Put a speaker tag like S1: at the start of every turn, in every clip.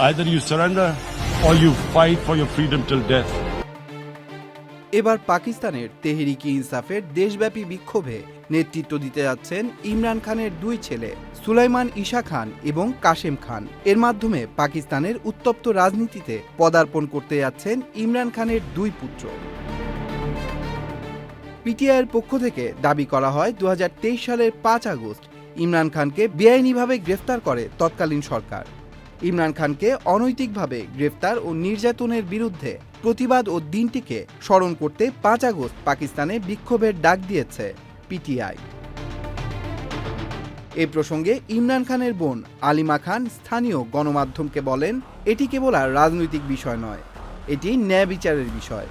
S1: Either you surrender or you fight for your freedom till death.
S2: এবার পাকিস্তানের তেহরিকি ইনসাফের দেশব্যাপী বিক্ষোভে নেতৃত্ব দিতে যাচ্ছেন ইমরান খানের দুই ছেলে, সুলাইমান ঈশা খান এবং কাশেম খান। এর মাধ্যমে পাকিস্তানের উত্তপ্ত রাজনীতিতে পদার্পণ করতে যাচ্ছেন ইমরান খানের দুই পুত্র। পিটিআইয়ের পক্ষ থেকে দাবি করা হয় দু হাজার তেইশ সালের পাঁচ আগস্ট ইমরান খানকে বেআইনিভাবে গ্রেফতার করে তৎকালীন সরকার। ইমরান খানকে অনৈতিকভাবে গ্রেফতার ও নির্যাতনের বিরুদ্ধে প্রতিবাদ ও দিনটিকে স্মরণ করতে পাঁচ আগস্ট পাকিস্তানে বিক্ষোভের ডাক দিয়েছে পিটিআই। এ প্রসঙ্গে ইমরান খানের বোন আলিমা খান স্থানীয় গণমাধ্যমকে বলেন, এটি কেবল আর রাজনৈতিক বিষয় নয়, এটি ন্যায় বিচারের বিষয়।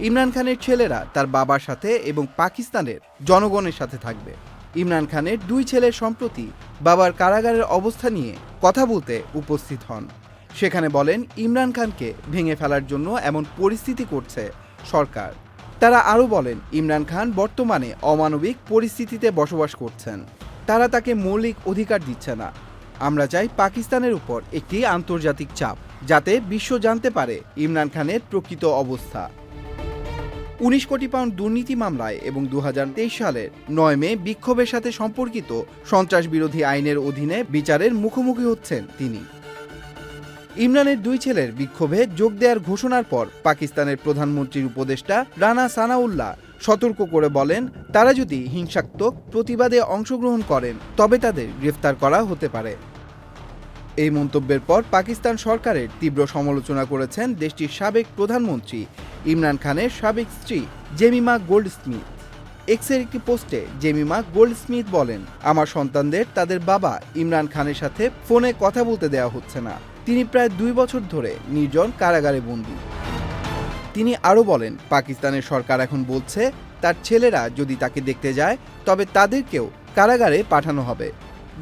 S2: ইমরান খানের ছেলেরা তার বাবার সাথে এবং পাকিস্তানের জনগণের সাথে থাকবে। ইমরান খানের দুই ছেলের সম্প্রতি বাবার কারাগারের অবস্থা নিয়ে কথা বলতে উপস্থিত হন। সেখানে বলেন, ইমরান খানকে ভেঙে ফেলার জন্য এমন পরিস্থিতি করছে সরকার। তারা আরও বলেন, ইমরান খান বর্তমানে অমানবিক পরিস্থিতিতে বসবাস করছেন। তারা তাকে মৌলিক অধিকার দিচ্ছে না। আমরা চাই পাকিস্তানের উপর একটি আন্তর্জাতিক চাপ, যাতে বিশ্ব জানতে পারে ইমরান খানের প্রকৃত অবস্থা। উনিশ কোটি পাউন্ড দুর্নীতি মামলায় এবং দু হাজার তেইশ সালের নয় মে বিক্ষোভের সাথে সম্পর্কিত সন্ত্রাস বিরোধী আইনের অধীনে বিচারের মুখোমুখি হচ্ছেন তিনি। ইমরানের দুই ছেলের বিক্ষোভে যোগ দেওয়ার ঘোষণার পর পাকিস্তানের প্রধানমন্ত্রীর উপদেষ্টা রানা সানাউল্লাহ সতর্ক করে বলেন, তারা যদি হিংসাত্মক প্রতিবাদে অংশগ্রহণ করেন, তবে তাদের গ্রেফতার করা হতে পারে। এই মন্তব্যের পর পাকিস্তান সরকারের তীব্র সমালোচনা করেছেন দেশটির সাবেক প্রধানমন্ত্রী ইমরান খানের সাবেক স্ত্রী জেমিমা গোল্ড স্মিথ এক্সের একটি পোস্টে জেমিমা গোল্ড স্মিথ বলেন, আমার সন্তানদের তাদের বাবা ইমরান খানের সাথে ফোনে কথা বলতে দেওয়া হচ্ছে না। তিনি প্রায় দুই বছর ধরে নির্জন কারাগারে বন্দী। তিনি আরও বলেন, পাকিস্তানের সরকার এখন বলছে, তার ছেলেরা যদি তাকে দেখতে যায়, তবে তাদেরকেও কারাগারে পাঠানো হবে।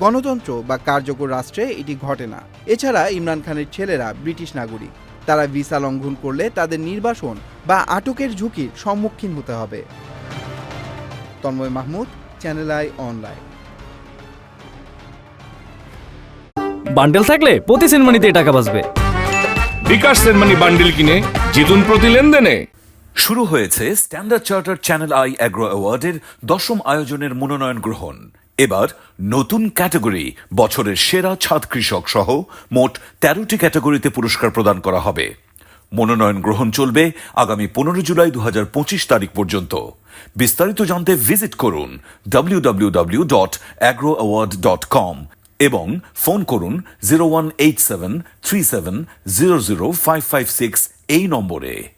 S2: গণতন্ত্র বা কার্যকর রাষ্ট্রে এটি ঘটে না। এছাড়া ইমরান খানের ছেলেরা ব্রিটিশ নাগরিক। তারা ভিসা লঙ্ঘন করলে তাদের নির্বাসন বা আটকের ঝুঁকির সম্মুখীন হতে হবে। Tanmoy Mahmud channel I online
S3: bundle থাকলে প্রতি সেনমানিতে টাকা বাঁচবে।
S4: বিকাশ সেনমানি বান্ডেল কিনে জিতুন প্রতি লেনদেনে।
S5: শুরু হয়েছে standard chartered channel I agro অ্যাওয়ার্ডের দশম আয়োজনের মনোনয়ন গ্রহণ। এবার নতুন ক্যাটাগরি, বছরের সেরা ছাদ কৃষক সহ মোট তেরোটি ক্যাটাগরিতে পুরস্কার প্রদান করা হবে। মনোনয়ন গ্রহণ চলবে আগামী পনেরো জুলাই দু হাজার পঁচিশ তারিখ পর্যন্ত। বিস্তারিত জানতে ভিজিট করুন www.agroaward.com dot agro award dot com এবং ফোন করুন zero one eight seven three seven zero zero five five six এই নম্বরে।